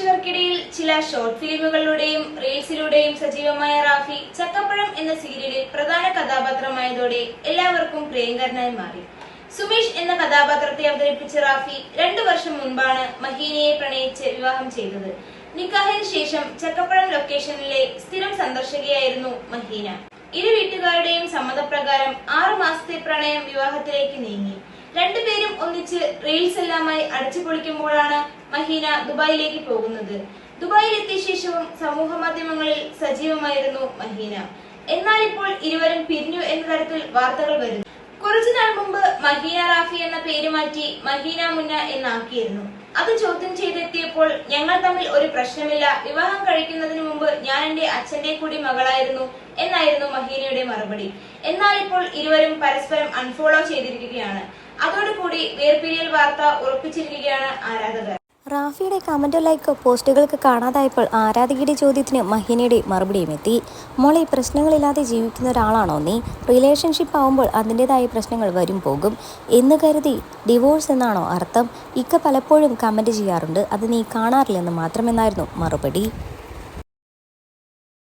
പ്രേക്ഷകർക്കിടയിൽ ചില ഷോർട്ട് ഫിലിമുകളിലൂടെയും റീൽസിലൂടെയും സജീവമായ റാഫി ചക്കപ്പഴം എന്ന സീരിയലിൽ പ്രധാന കഥാപാത്രമായതോടെ എല്ലാവർക്കും പ്രിയങ്കരനായി മാറി. സുമേഷ് എന്ന കഥാപാത്രത്തെ അവതരിപ്പിച്ച റാഫി രണ്ടു വർഷം മുൻപാണ് മഹീനയെ പ്രണയിച്ച് വിവാഹം ചെയ്തത്. നിക്കാഹിന് ശേഷം ചക്കപ്പഴം ലൊക്കേഷനിലെ സ്ഥിരം സന്ദർശകയായിരുന്നു മഹീന. ഇരു വീട്ടുകാരുടെയും സമ്മതപ്രകാരം ആറു മാസത്തെ പ്രണയം വിവാഹത്തിലേക്ക് നീങ്ങി. രണ്ടുപേരും ഒന്നിച്ച് റീൽസ് എല്ലാമായി അടിച്ചു പൊളിക്കുമ്പോഴാണ് മഹീന ദുബായിലേക്ക് പോകുന്നത്. ദുബായിൽ എത്തിയ ശേഷവും സമൂഹ മാധ്യമങ്ങളിൽ സജീവമായിരുന്നു മഹീന. എന്നാൽ ഇപ്പോൾ ഇരുവരും പിരിഞ്ഞു എന്ന തരത്തിൽ വാർത്തകൾ വരുന്നു. കുറച്ചുനാൾ മുമ്പ് മഹീന റാഫി എന്ന പേര് മാറ്റി മഹീന മുന്ന എന്നാക്കിയിരുന്നു. അത് ചോദ്യം ചെയ്തെത്തിയപ്പോൾ ഞങ്ങൾ തമ്മിൽ ഒരു പ്രശ്നമില്ല. വിവാഹം കഴിക്കുന്നതിന് മുമ്പ് ഞാൻ എന്റെ അച്ഛന്റെ കൂടി മകളായിരുന്നു എന്നായിരുന്നു മഹീനയുടെ മറുപടി. എന്നാൽ ഇപ്പോൾ ഇരുവരും പരസ്പരം അൺഫോളോ ചെയ്തിരിക്കുകയാണ്. അതോടുകൂടി വേർപിരിയൽ വാർത്ത ഉറപ്പിച്ചിരിക്കുകയാണ് ആരാധകർ. റാഫിയുടെ കമന്റ് ലൈക്കോ പോസ്റ്റുകൾക്ക് കാണാതായപ്പോൾ ആരാധകയുടെ ചോദ്യത്തിന് മഹിനയുടെ മറുപടിയും എത്തി. മോളെ പ്രശ്നങ്ങളില്ലാതെ ജീവിക്കുന്ന ഒരാളാണോ നീ? റിലേഷൻഷിപ്പ് ആവുമ്പോൾ അതിന്റെതായ പ്രശ്നങ്ങൾ വരും പോകും. എന്ന് കരുതി ഡിവോഴ്സ് എന്നാണോ അർത്ഥം? ഇക്ക പലപ്പോഴും കമന്റ് ചെയ്യാറുണ്ട്. അത് നീ കാണാറില്ലെന്ന് മാത്രമെന്നായിരുന്നു മറുപടി.